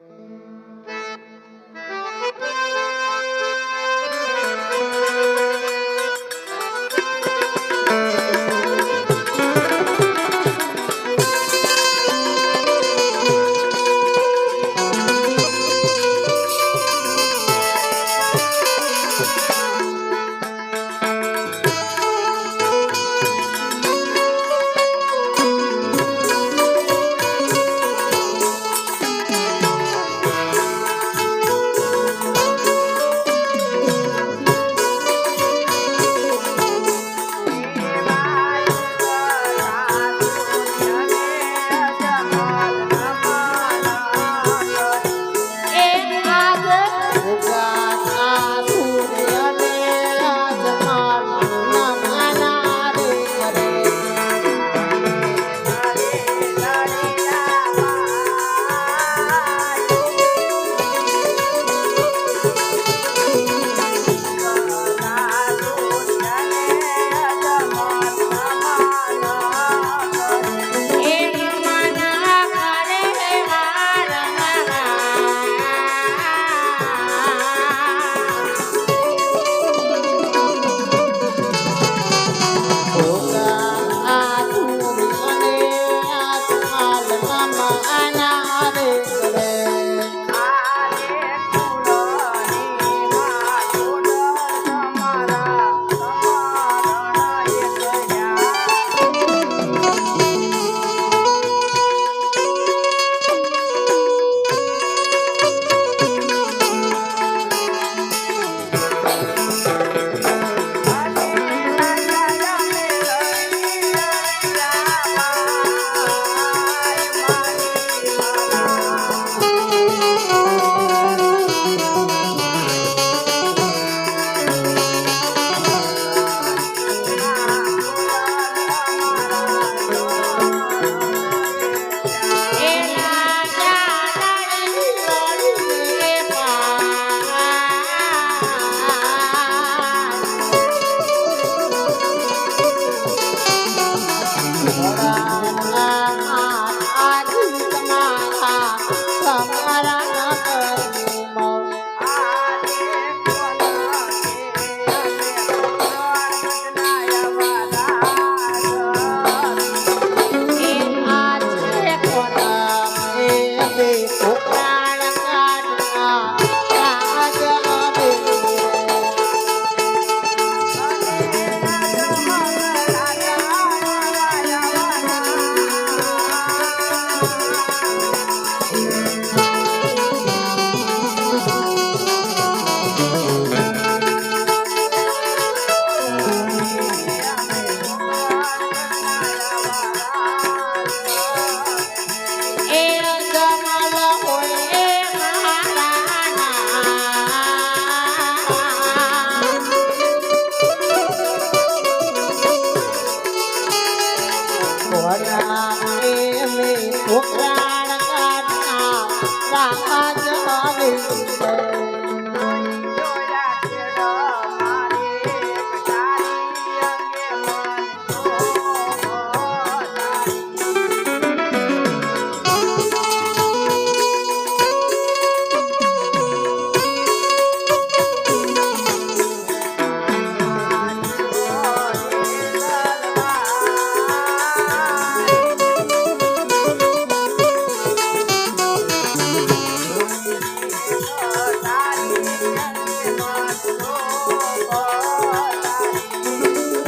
એ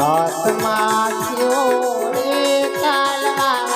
હાથમાં થયો રે કાલવા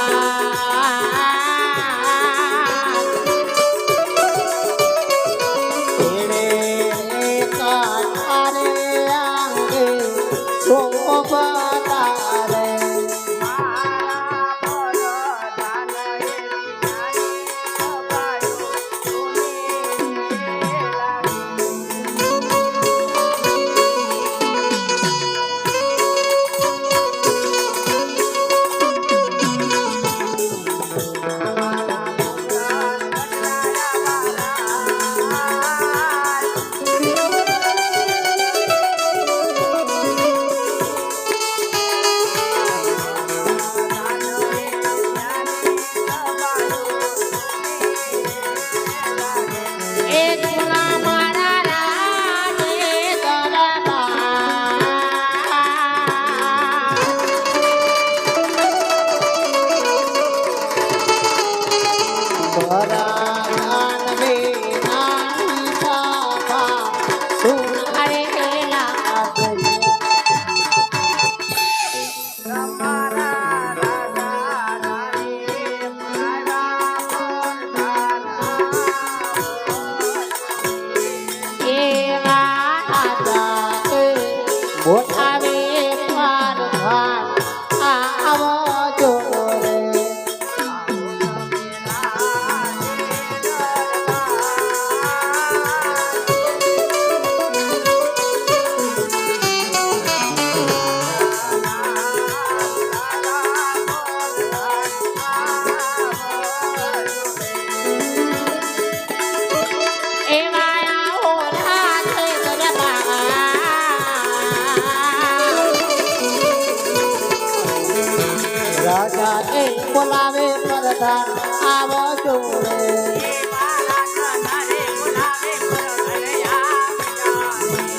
બોલાવે પરધાર આવ જોડે.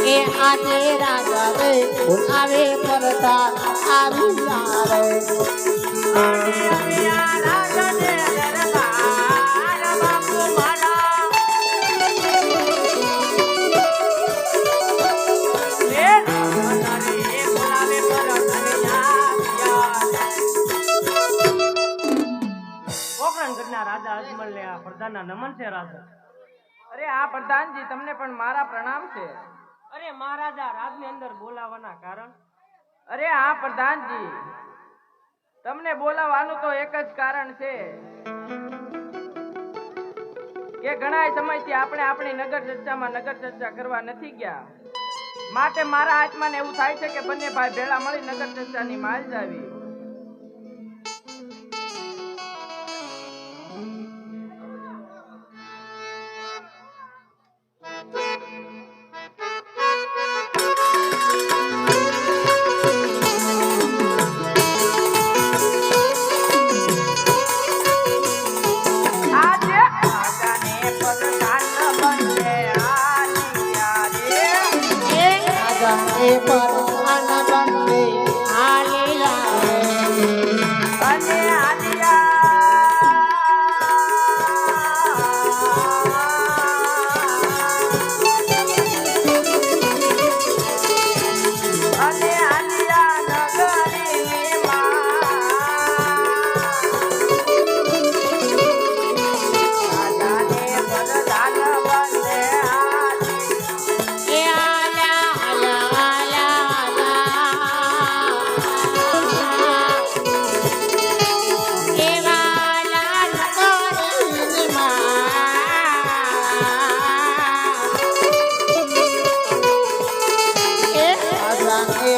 એ આજે રાજા રે બોલાવે પરધાર આવી રાજા પોકરણગઢના રાજા અજમલને આ પ્રધાનના નમન છે રાજા. અરે આ પ્રધાનજી તમને પણ મારા પ્રણામ છે. અરે મહારાજા રાજની અંદર બોલાવવાના કારણ? અરે આ પ્રધાનજી. તમને બોલાવવાનું તો એક જ કારણ છે. કે ઘણા સમયથી આપણે આપણી નગર ચર્ચામાં નગર ચર્ચા કરવા નથી ગયા. માટે મારા આત્માને એવું થાય છે કે બંને ભાઈ ભેળા મળી નગર ચર્ચાની માલ જાવી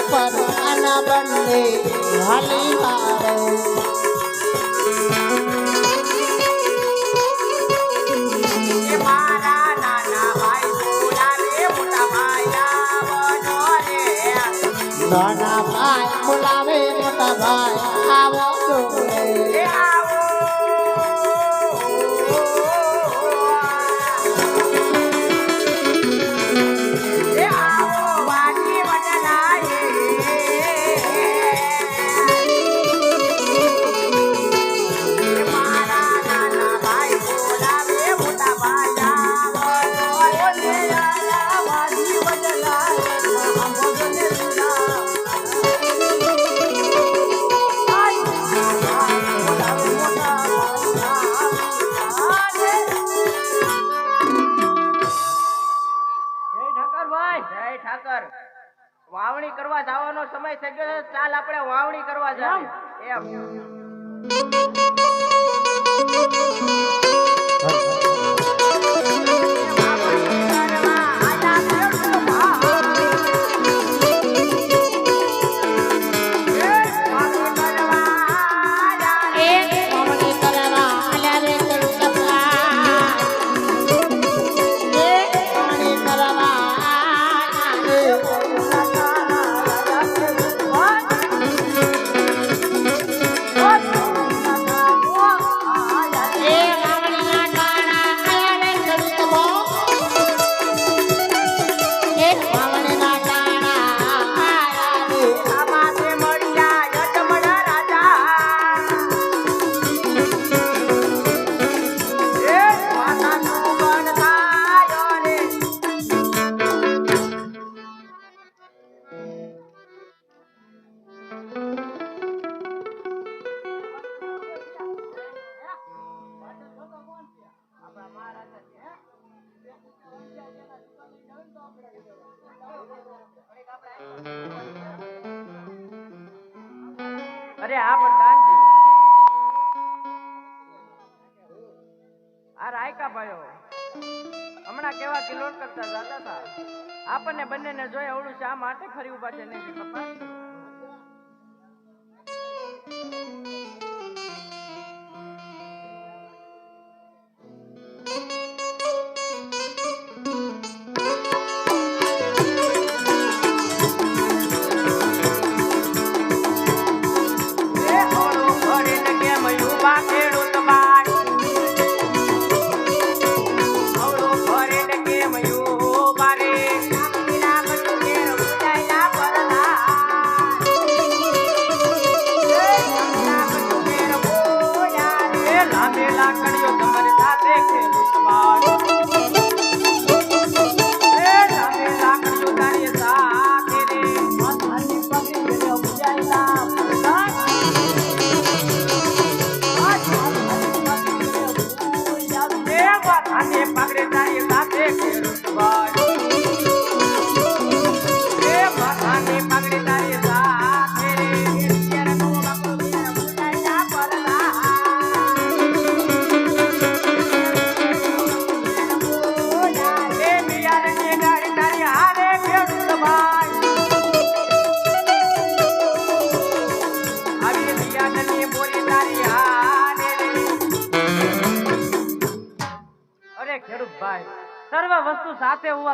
એ પરદાન બંને હાલી મારા નાના ઠાકર વાવણી કરવા જવાનો સમય થઈ ગયો છે. ચાલ આપણે વાવણી કરવા જાવ. એમ. અવળું શા માટે ફરી ઊભા છે નહીં?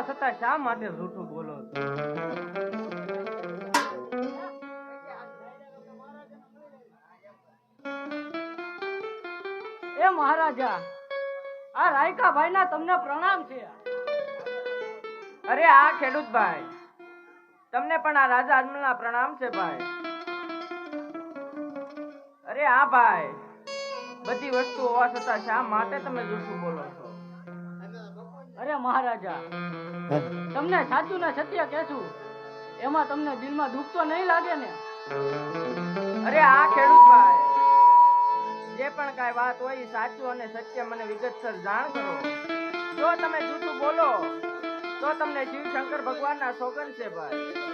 છતાં શા માટે જૂઠું બોલો એ મહારાજા, આ રાયકા ભાઈ ના તમને પ્રણામ છે. અરે આ ખેડૂતભાઈ, તમને પણ આ રાજા અજમલના પ્રણામ છે ભાઈ. અરે આ ભાઈ, બધી વસ્તુ હોવા છતાં શા માટે તમે જૂઠું બોલો છો? અરે મહારાજા તમને સાચું ને સત્ય કહેશું. એમાં તમને દિલમાં દુઃખ તો નહીં લાગે ને? અરે આ ખેડૂત ભાઈ જે પણ કાંઈ વાત હોય સાચું અને સત્ય મને વિગતસર જાણ કરો. જો તમે જૂઠું બોલો, તો તમને શિવ શંકર ભગવાનના સોગન છે ભાઈ.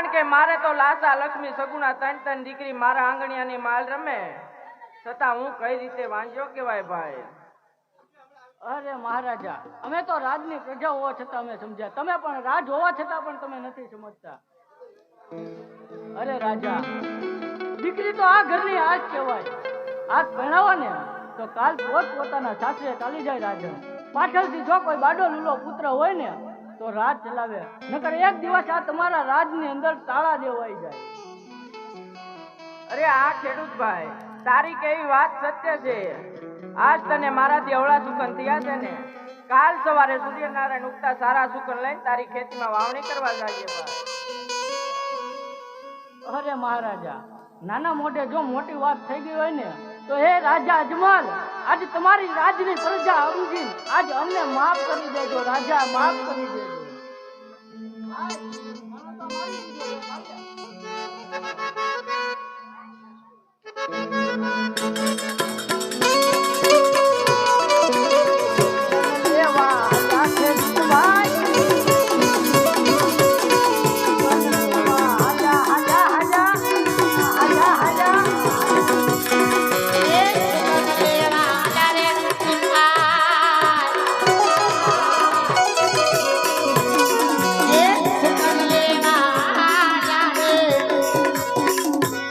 કારણ કે મારે તો લાસા, લક્ષ્મી, સગુણા, ત્રણ ત્રણ દીકરી મારા આંગણિયાની માલ રમે. છતાં હું કઈ રીતે વાંચ્યો કેવાય ભાઈ? અરે મહારાજા, અમે તો રાજની પ્રજા હોવા છતાં અમે સમજ્યા. તમે પણ રાજ હોવા છતાં પણ તમે નથી સમજતા. અરે રાજા, દીકરી તો આ ઘરની આજ કહેવાય. આજ ભણાવો ને તો કાલ પોત પોતાના સાસરે ચાલી જાય રાજા પાછળથી જો કોઈ બાડો લૂલો પુત્ર હોય ને તો રાજ ચલાવે. નકર એક દિવસ આ તમારા રાજની અંદર તાળા દેવાઈ જાય. અરે આ ખેડૂતભાઈ તારી કેવી વાત સત્ય છે? આજ તને મારાથી અવળા સુકન થયા છે ને? કાલ સવારે સૂર્યનારાયણ ઉગતા સારા સુકન લઈને તારી ખેતીમાં વાવણી કરવા જઈએ અરે મહારાજા નાના મોઢે જો મોટી વાત થઈ ગઈ હોય ને તો હે રાજા અજમલ આજ તમારી રાજની પ્રજા અરુજી આજ અમને માફ કરી દેજો રાજા માફ કરી દેજો.